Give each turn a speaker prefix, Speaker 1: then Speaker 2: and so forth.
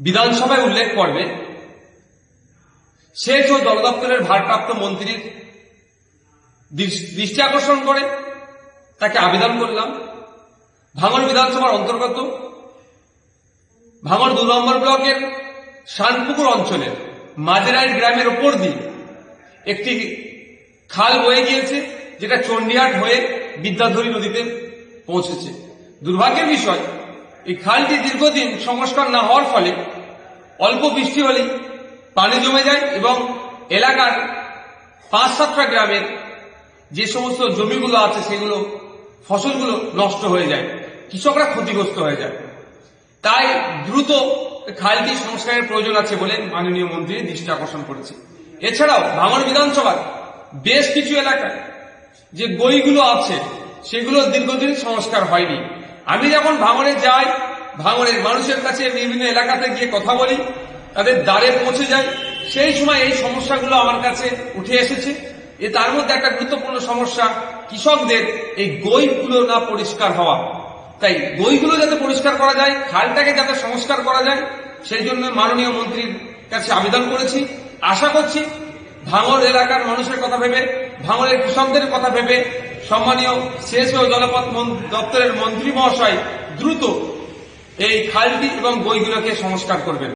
Speaker 1: বিধানসভায় উল্লেখ করবে সেচ ও জল দপ্তরের ভারপ্রাপ্ত মন্ত্রীর দৃষ্টি আকর্ষণ করে, তাকে আবেদন করলাম। ভাঙড় বিধানসভার অন্তর্গত, ভাঙড় দু নম্বর ব্লকের শানপুকুর অঞ্চলের মাঝেরাইল গ্রামের ওপর দিয়ে একটি খাল বয়ে গিয়েছে, যেটা চণ্ডীহাট হয়ে বিদ্যাধরী নদীতে পৌঁছেছে। দুর্ভাগ্যের বিষয় এই খালটি দীর্ঘদিন সংস্কার না হওয়ার ফলে অল্প বৃষ্টি হলেই পানি জমে যায় এবং এলাকার পাঁচ সাতটা গ্রামের যে সমস্ত জমিগুলো আছে সেগুলো, ফসলগুলো নষ্ট হয়ে যায়, কৃষকরা ক্ষতিগ্রস্ত হয়ে যায়। তাই দ্রুত খালটি সংস্কারের প্রয়োজন আছে বলে মাননীয় মন্ত্রী দৃষ্টি আকর্ষণ করেছে এছাড়াও ভাঙড় বিধানসভার বেশ কিছু এলাকায় যে গইগুলো আছে, সেগুলো দীর্ঘদিন সংস্কার হয়নি। আমি যখন ভাঙড়ে যাই ভাঙড়ের মানুষের কাছে বিভিন্ন এলাকাতে গিয়ে কথা বলি, তাদের দ্বারে পৌঁছে যাই, সেই সময় এই সমস্যাগুলো আমার কাছে উঠে এসেছে। এ তার মধ্যে একটা গুরুত্বপূর্ণ সমস্যা, কৃষকদের এই গইগুলো না পরিষ্কার হওয়া। তাই বইগুলো যাতে পরিষ্কার করা যায়, খালটাকে যাতে সংস্কার করা যায়, সেই জন্য মাননীয় মন্ত্রীর কাছে আবেদন করেছি। আশা করছি ভাঙর এলাকার মানুষের কথা ভেবে ভাঙরের কৃষকদের কথা ভেবে সম্মানীয় সেচ ও জলপথ দপ্তরের মন্ত্রী মহাশয় দ্রুত এই খালটি এবং বইগুলোকে সংস্কার করবেন।